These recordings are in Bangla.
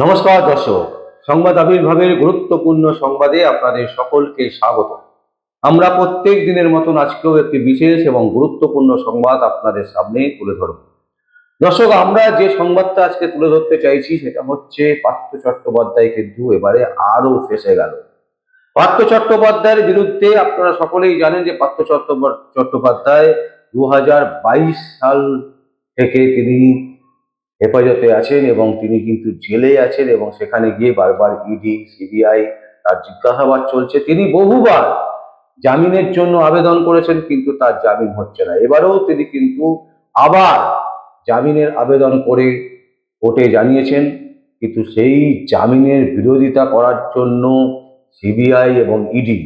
নমস্কার দর্শক, সংবাদ আবির্ভাবের গুরুত্বপূর্ণ সংবাদে আপনাদের সকলকে স্বাগত। আমরা প্রত্যেক দিনের মতন আজকেও একটি বিশেষ এবং গুরুত্বপূর্ণ সংবাদ আপনাদের সামনে তুলে ধরব। দর্শক, আমরা যে সংবাদটা আজকে তুলে ধরতে চাইছি সেটা হচ্ছে পার্থ চট্টোপাধ্যায় কিন্তু এবারে আরও ফেসে গেল। পার্থ চট্টোপাধ্যায়ের বিরুদ্ধে আপনারা সকলেই জানেন যে পার্থ চট্টোপা- চট্টোপাধ্যায় দু হাজার বাইশ সাল থেকে তিনি হেফাজতে আছেন এবং তিনি কিন্তু জেলে আছেন এবং সেখানে গিয়ে বারবার ইডি সিবিআই তার জিজ্ঞাসাবাদ চলছে। তিনি বহুবার জামিনের জন্য আবেদন করেছেন কিন্তু তার জামিন হচ্ছে না। এবারেও তিনি কিন্তু আবার জামিনের আবেদন করে কোর্টে জানিয়েছেন, কিন্তু সেই জামিনের বিরোধিতা করার জন্য সিবিআই এবং ইডি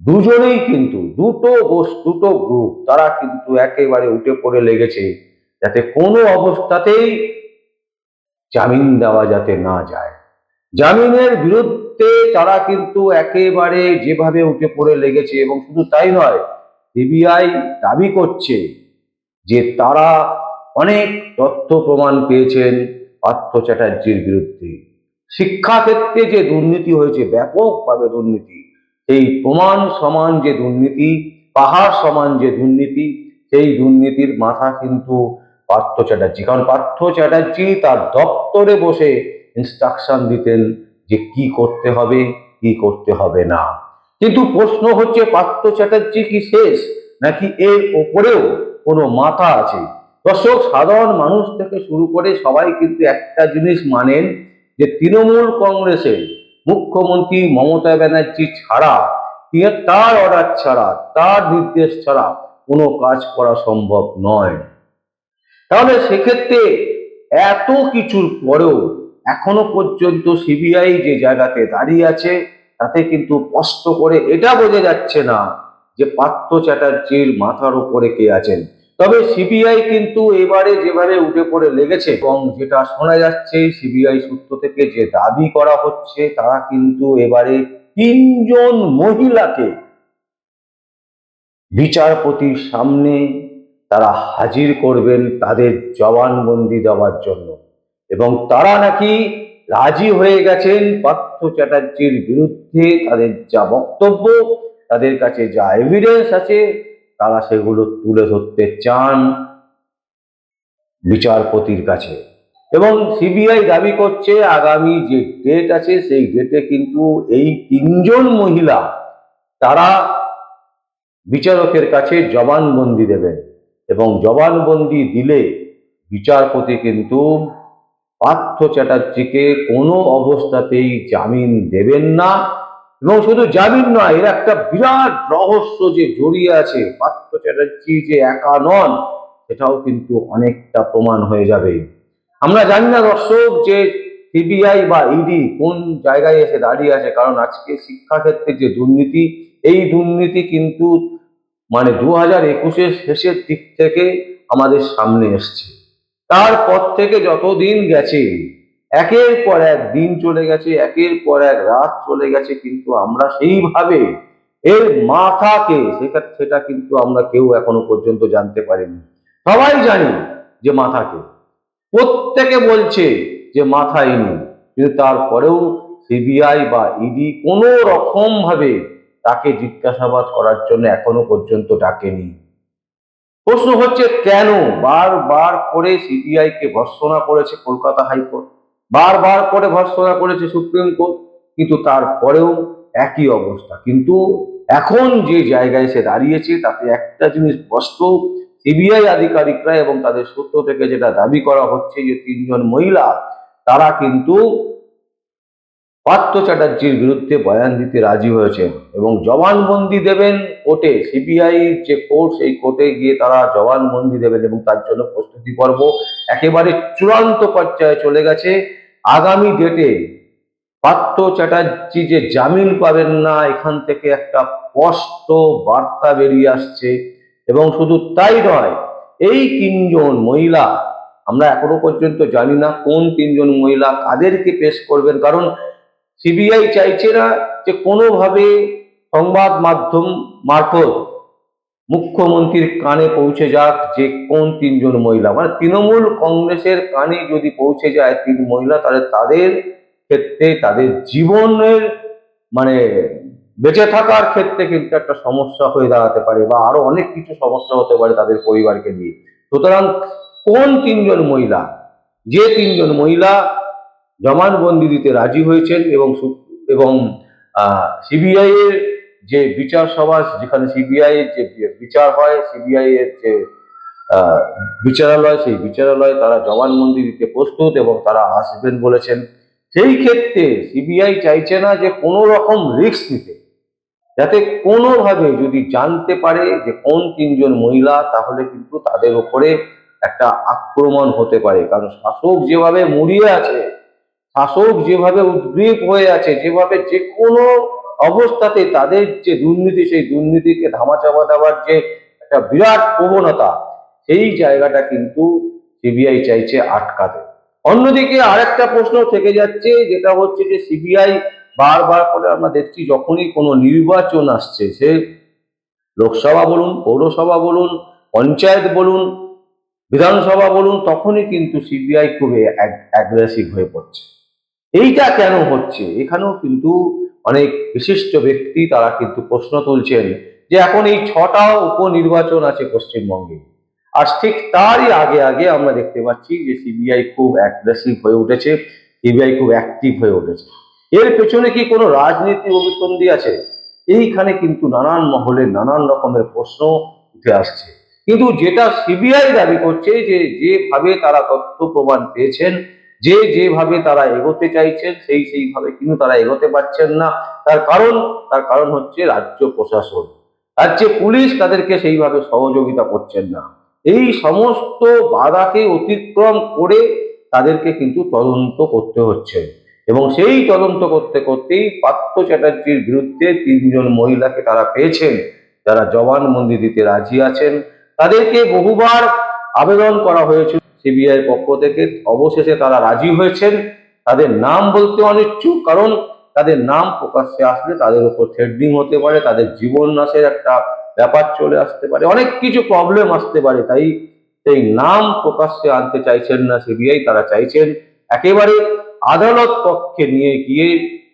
দুজনেই কিন্তু, দুটো গোষ্ঠ দুটো গ্রুপ, তারা কিন্তু একেবারে উঠে পড়ে লেগেছে। যাতে কোনো অবস্থাতেই জামিন দেওয়া যাতে না যায়। জামিনের বিরুদ্ধে তারা কিন্তু একেবারে যেভাবে উঠে পড়ে লেগেছে এবং শুধু তাই নয়, সিবিআই দাবি করছে যে তারা অনেক তথ্য প্রমাণ পেয়েছেন পার্থ চ্যাটার্জির বিরুদ্ধে। শিক্ষাক্ষেত্রে যে দুর্নীতি হয়েছে, ব্যাপকভাবে দুর্নীতি এই প্রমাণ সমান যে দুর্নীতি, পাহাড় সমান যে দুর্নীতি, সেই দুর্নীতির মাথা কিন্তু পার্থ চ্যাটার্জি। কারণ পার্থ চ্যাটার্জি তার দপ্তরে বসে ইনস্ট্রাকশন দিতেন যে কি করতে হবে, কি করতে হবে না। কিন্তু প্রশ্ন হচ্ছে, পার্থ চ্যাটার্জি কি শেষ? নাকি এর ওপরেও কোনো মাথা আছে? দর্শক, সাধারণ মানুষ থেকে শুরু করে সবাই কিন্তু একটা জিনিস মানেন যে তৃণমূল কংগ্রেসের মুখ্যমন্ত্রী মমতা ব্যানার্জি ছাড়া তার অর্ডার ছাড়া, তার নির্দেশ ছাড়া কোনো কাজ করা সম্ভব নয়। তাহলে সেক্ষেত্রে এত কিছুর পরেও এখনও পর্যন্ত সিবিআই যে জায়গাতে দাঁড়িয়ে আছে, তাতে কিন্তু স্পষ্ট করে এটা বোঝা যাচ্ছে না যে পার্থ চ্যাটার্জির মাথার উপরে কে আছেন। তবে সিবিআই কিন্তু এবারে যেভাবে উঠে পড়ে লেগেছে এবং যেটা শোনা যাচ্ছে সিবিআই সূত্র থেকে যে দাবি করা হচ্ছে তারা কিন্তু এবারে তিনজন মহিলাকে বিচারপতির সামনে তারা হাজির করবেন তাদের জবানবন্দি দেওয়ার জন্য। এবং তারা নাকি রাজি হয়ে গেছেন পার্থ চ্যাটার্জির বিরুদ্ধে তাদের যা বক্তব্য, তাদের কাছে যা এভিডেন্স আছে, তারা সেগুলো তুলে ধরতে চান বিচারপতির কাছে। এবং সিবিআই দাবি করছে আগামী যে ডেট আছে, সেই ডেটে কিন্তু এই তিনজন মহিলা তারা বিচারকের কাছে জবানবন্দি দেবেন। এবং জবানবন্দি দিলে বিচারপতি কিন্তু পার্থ চ্যাটার্জিকে কোনো অবস্থাতেই জামিন দেবেন না। এবং শুধু জামিন নয়, এর একটা বিরাট রহস্য যে জড়িয়ে আছে, পার্থ চ্যাটার্জি যে একা নন, সেটাও কিন্তু অনেকটা প্রমাণ হয়ে যাবে। আমরা জানি না দর্শক যে সিবিআই বা ইডি কোন জায়গায় এসে দাঁড়িয়ে আছে, কারণ আজকে শিক্ষাক্ষেত্রে যে দুর্নীতি, এই দুর্নীতি কিন্তু মানে দু হাজার একুশের শেষের দিক থেকে আমাদের সামনে এসছে। তারপর থেকে যতদিন গেছে, একের পর এক দিন চলে গেছে, একের পর এক রাত চলে গেছে, কিন্তু আমরা সেইভাবে এর মাথাকে সেটা সেটা কিন্তু আমরা কেউ এখনও পর্যন্ত জানতে পারিনি। সবাই জানি যে মাথাকে। প্রত্যেকে বলছে যে মাথা ইনি কিন্তু তারপরেও সিবিআই বা ইডি কোনো রকম ভাবে তাকে জিজ্ঞাসাবাদ করার জন্য এখনও পর্যন্ত ডাকেনি। প্রশ্ন হচ্ছে, কেন? বারবার করে সিবিআই কে ভর্সনা করেছে কলকাতা হাইকোর্ট। বারবার করে ভর্সনা করেছে সুপ্রিম কোর্ট। কিন্তু তারপরেও একই অবস্থা। কিন্তু এখন যে জায়গায় সে দাঁড়িয়েছে, তাতে একটা জিনিস স্পষ্ট। সিবিআই আধিকারিকরা এবং তাদের সূত্র থেকে যেটা দাবি করা হচ্ছে যে তিনজন মহিলা, তারা কিন্তু পার্থ চ্যাটার্জির বিরুদ্ধে বয়ান দিতে রাজি হয়েছেন এবং জবানবন্দি দেবেন কোর্টে, সিবিআই যে কোর্ট, সেই কোর্টে গিয়ে তারা জবানবন্দি দেবেন এবং তার জন্য প্রস্তুতি পর্ব একেবারে চূড়ান্ত পর্যায়ে চলে গেছে। আগামী ডেটে পার্থ চ্যাটার্জি যে জামিন পাবেন না, এখান থেকে একটা স্পষ্ট বার্তা বেরিয়ে আসছে এবং শুধু তাই নয়, এই তিনজন মহিলা, আমরা এখনও পর্যন্ত জানি না কোন তিনজন মহিলা কাদেরকে পেশ করবেন, কারণ সিবিআই চাইছে না যে কোনোভাবে সংবাদ মাধ্যম মারফত মুখ্যমন্ত্রীর কানে পৌঁছে যাক যে কোন তিনজন মহিলা। মানে তৃণমূল কংগ্রেসের কানে যদি পৌঁছে যায় তিন মহিলা, তাহলে তাদের ক্ষেত্রে তাদের জীবনের মানে বেঁচে থাকার ক্ষেত্রে কিন্তু একটা সমস্যা হয়ে দাঁড়াতে পারে বা আরও অনেক কিছু সমস্যা হতে পারে তাদের পরিবারকে নিয়ে। সুতরাং কোন তিনজন মহিলা, যে তিনজন মহিলা জবানবন্দি দিতে রাজি হয়েছেন এবং এবং সিবিআই এর যে বিচার সভা, যেখানে সিবিআই যে বিচার হয় সিবিআই এর যে বিচারালয়, সেই বিচারালয়ে তারা জবানবন্দি দিতে প্রস্তুত এবং তারা আসবেন বলেছেন। সেই ক্ষেত্রে সিবিআই চাইছে না যে কোনো রকম রিস্ক নিতে যাতে কোনোভাবে যদি জানতে পারে যে কোন তিনজন মহিলা, তাহলে কিন্তু তাদের উপরে একটা আক্রমণ হতে পারে। কারণ শাসক যেভাবে মুড়িয়ে আছে শাসক যেভাবে উদ্গ্রীব হয়ে আছে, যেভাবে যে কোনো অবস্থাতে তাদের যে দুর্নীতি, সেই দুর্নীতিকে ধামাচাপা দেওয়ার যে একটা বিরাট প্রবণতা, সেই জায়গাটা কিন্তু সিবিআই চাইছে আটকাতে। অন্যদিকে আরেকটা প্রশ্ন থেকে যাচ্ছে, যেটা হচ্ছে যে সিবিআই বারবার করে আমরা দেখছি, যখনই কোনো নির্বাচন আসছে, সে লোকসভা বলুন, পৌরসভা বলুন, পঞ্চায়েত বলুন, বিধানসভা বলুন, তখনই কিন্তু সিবিআই খুবই অ্যাগ্রেসিভ হয়ে পড়ছে। এইটা কেন হচ্ছে? এখানেও কিন্তু অনেক বিশিষ্ট ব্যক্তি তারা কিন্তু প্রশ্ন তুলছেন যে এখন এই ছটা উপনির্বাচন আছে পশ্চিমবঙ্গে। আর ঠিক তারই আগে আগে আমরা দেখতে পাচ্ছি যে সিবিআই খুব অ্যাগ্রেসিভ হয়ে উঠেছে, সিবিআই খুব অ্যাক্টিভ হয়ে উঠেছে। এর পেছনে কি কোনো রাজনীতি অভিসন্ধি আছে? এইখানে কিন্তু নানান মহলে নানান রকমের প্রশ্ন উঠে আসছে। কিন্তু যেটা সিবিআই দাবি করছে যে যেভাবে তারা তথ্য প্রমাণ পেয়েছেন যে যেভাবে তারা এগোতে চাইছেন, সেই সেইভাবে কিন্তু তারা এগোতে পারছেন না। তার কারণ তার কারণ হচ্ছে রাজ্য প্রশাসন। রাজ্যে পুলিশ তাদেরকে সেইভাবে সহযোগিতা করছেন না। এই সমস্ত বাধাকে অতিক্রম করে তাদেরকে কিন্তু তদন্ত করতে হচ্ছে। এবং সেই তদন্ত করতে করতেই পার্থ চ্যাটার্জির বিরুদ্ধে তিনজন মহিলাকে তারা পেয়েছেন। যারা জবানবন্দি দিতে রাজি আছেন। তাদেরকে বহুবার আবেদন করা হয়েছিল। সিবিআই পক্ষ থেকে অবশেষে তারা রাজি হয়েছেন। তাদের নাম বলতে অনিচ্ছুক, কারণ তাদের নাম প্রকাশ্যে আসলে তাদের উপর থ্রেডিং হতে পারে, তাদের জীবন নাশের একটা ব্যাপার চলে আসতে পারে, অনেক কিছু প্রবলেম আসতে পারে। তাই সেই নাম প্রকাশ্যে আনতে চাইছেন না সিবিআই, তারা চাইছেন একেবারে আদালত পক্ষে নিয়ে গিয়ে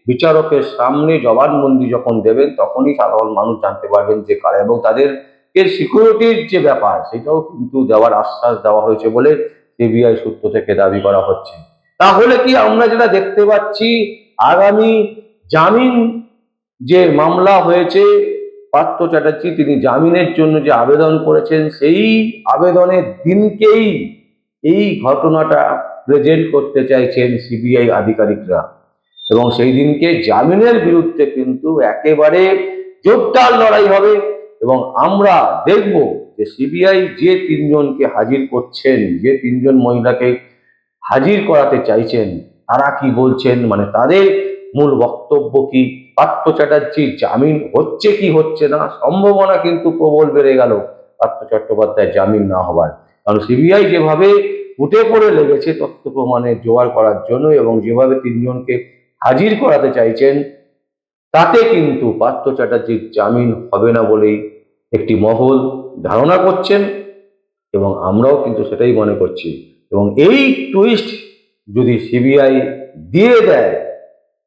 বিচারকের সামনে জবানবন্দি যখন দেবেন, তখনই সাধারণ মানুষ জানতে পারবেন যে কারা। এবং তাদের এর সিকিউরিটির যে ব্যাপার, সেটাও কিন্তু দেওয়ার আশ্বাস দেওয়া হয়েছে বলে সিবিআই সূত্র থেকে দাবি করা হচ্ছে। তাহলে কি আমরা যেটা দেখতে পাচ্ছি, আগামী জামিন যে মামলা হয়েছে, পার্থ চ্যাটার্জি তিনি জামিনের জন্য যে আবেদন করেছেন, সেই আবেদনের দিনকেই এই ঘটনাটা প্রেজেন্ট করতে চাইছেন সিবিআই আধিকারিকরা। এবং সেই দিনকে জামিনের বিরুদ্ধে কিন্তু একেবারে জোরদার লড়াই হবে এবং আমরা দেখব যে সিবিআই যে তিনজনকে হাজির করছেন, যে তিনজন মহিলাকে হাজির করাতে চাইছেন, তারা কি বলছেন? মানে তাদের মূল বক্তব্য কি? পার্থ চ্যাটার্জির জামিন হচ্ছে কি হচ্ছে না? সম্ভাবনা কিন্তু প্রবল বেড়ে গেল পার্থ চট্টোপাধ্যায় জামিন না হবার কারণ সিবিআই যেভাবে উঠে পড়ে লেগেছে তথ্য প্রমাণের জোগাড় করার জন্য এবং যেভাবে তিনজনকে হাজির করাতে চাইছেন, তাতে কিন্তু পার্থ চ্যাটার্জির জামিন হবে না বলেই একটি মহল ধারণা করছেন এবং আমরাও কিন্তু সেটাই মনে করছি। এবং এই টুইস্ট যদি সিবিআই দিয়ে দেয়,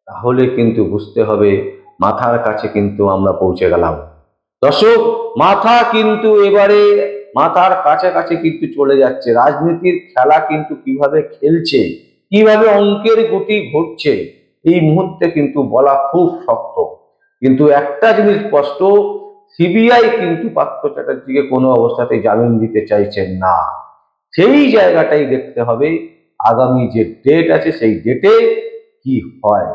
তাহলে কিন্তু বুঝতে হবে মাথার কাছে কিন্তু আমরা পৌঁছে গেলাম। দর্শক, মাথা কিন্তু এবারে, মাথার কাছাকাছি কিন্তু চলে যাচ্ছে। রাজনীতির খেলা কিন্তু কীভাবে খেলছে, কীভাবে অঙ্কের গতি ঘটছে, এই মুহূর্তে কিন্তু বলা খুব শক্ত। কিন্তু একটা জিনিস স্পষ্ট সিবিআই কিন্তু পার্থ চ্যাটার্জিকে কোনো অবস্থাতে জামিন দিতে চাইছেন না। সেই জায়গাটাই দেখতে হবে আগামী যে ডেট আছে সেই ডেটে কি হয়।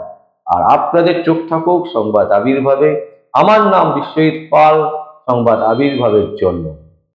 আর আপনাদের চোখ থাকুক, সংবাদ আবির্ভাবে। আমার নাম বিশ্বজিৎ পাল, সংবাদ আবির্ভাবের জন্য।